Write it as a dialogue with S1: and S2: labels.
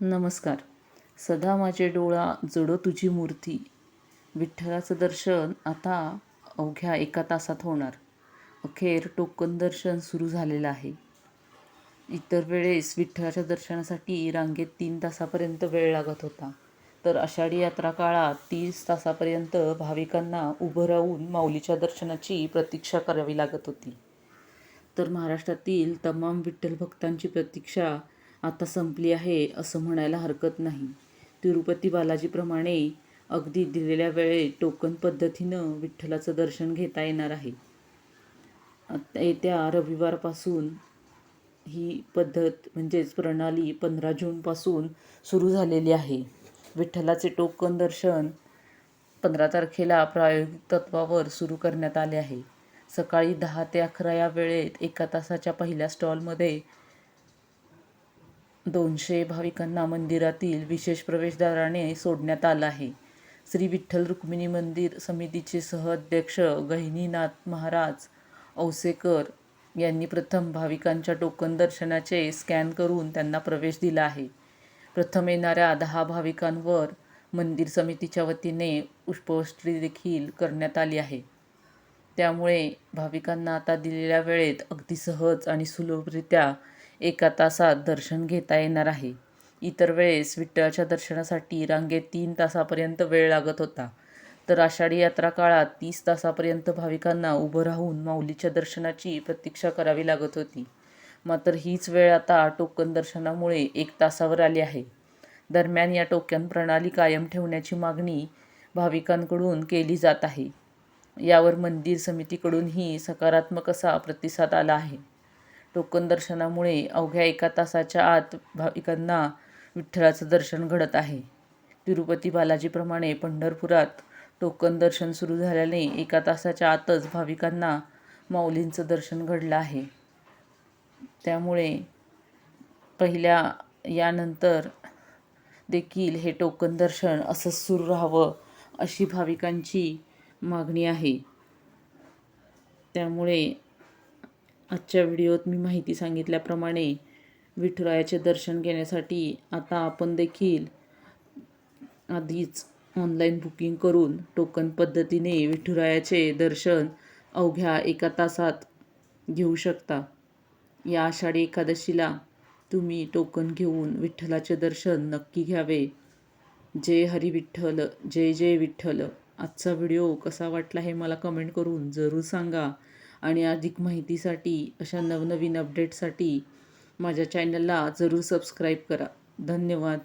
S1: नमस्कार. सदा माझे डोळा जडो तुझी मूर्ती. विठ्ठलाचं दर्शन आता अवघ्या एका तासात होणार. अखेर टोकन दर्शन सुरू झालेलं आहे. इतर वेळेस विठ्ठलाच्या दर्शनासाठी रांगेत तीन तासापर्यंत वेळ लागत होता. तर आषाढी यात्रा काळात तीस तासापर्यंत भाविकांना उभं राहून माऊलीच्या दर्शनाची प्रतीक्षा करावी लागत होती. तर महाराष्ट्रातील तमाम विठ्ठल भक्तांची प्रतीक्षा आता संपली आहे असं म्हणायला हरकत नाही. तिरुपती बालाजीप्रमाणे अगदी दिलेल्या वेळेत टोकन पद्धतीनं विठ्ठलाचं दर्शन घेता येणार आहे. आता येत्या रविवारपासून ही पद्धत म्हणजेच प्रणाली पंधरा जूनपासून सुरू झालेली आहे. विठ्ठलाचे टोकन दर्शन पंधरा तारखेला प्रायोगिक तत्वावर सुरू करण्यात आले आहे. सकाळी दहा ते अकरा या वेळेत एका तासाच्या पहिल्या स्टॉलमध्ये दोनशे भाविकांना मंदिरातील विशेष प्रवेशद्वाराने सोडण्यात आलं आहे. श्री विठ्ठल रुक्मिणी मंदिर समितीचे सहअध्यक्ष गहिनीनाथ महाराज औसेकर यांनी प्रथम भाविकांच्या टोकन दर्शनाचे स्कॅन करून त्यांना प्रवेश दिला आहे. प्रथम येणाऱ्या दहा भाविकांवर मंदिर समितीच्या वतीने पुष्पवृष्टी देखील करण्यात आली आहे. त्यामुळे भाविकांना आता दिलेल्या वेळेत अगदी सहज आणि सुलभरित्या एका तासात दर्शन घेता येणार आहे. इतर वेळेस विठ्ठलाच्या दर्शनासाठी रांगेत तीन तासापर्यंत वेळ लागत होता. तर आषाढी यात्रा काळात तीस तासापर्यंत भाविकांना उभं राहून माऊलीच्या दर्शनाची प्रतीक्षा करावी लागत होती. मात्र हीच वेळ आता टोकन दर्शनामुळे एक तासावर आली आहे. दरम्यान या टोकन प्रणाली कायम ठेवण्याची मागणी भाविकांकडून केली जात आहे. यावर मंदिर समितीकडूनही सकारात्मक असा प्रतिसाद आला आहे. टोकन दर्शनामुळे अवघ्या एका तासाच्या आत भाविकांना विठ्ठलाचं दर्शन घडत आहे. तिरुपती बालाजीप्रमाणे पंढरपुरात टोकन दर्शन सुरू झाल्याने एका तासाच्या आतच भाविकांना माऊलींचं दर्शन घडलं आहे. त्यामुळे पहिल्या यानंतर देखील हे टोकन दर्शन असंच सुरू राहावं अशी भाविकांची मागणी आहे. त्यामुळे आजच्या व्हिडिओत मी माहिती सांगितल्याप्रमाणे विठुरायाचे दर्शन घेण्यासाठी आता आपण देखील आधीच ऑनलाईन बुकिंग करून टोकन पद्धतीने विठुरायाचे दर्शन अवघ्या एका तासात घेऊ शकता. या आषाढी एकादशीला तुम्ही टोकन घेऊन विठ्ठलाचे दर्शन नक्की घ्यावे. जय हरी विठ्ठल जय जय विठ्ठल. आजचा व्हिडिओ कसा वाटला हे मला कमेंट करून जरूर सांगा. आणि अधिक माहितीसाठी अशा नवनवीन अपडेटसाठी माझ्या चॅनलला जरूर सबस्क्राईब करा. धन्यवाद.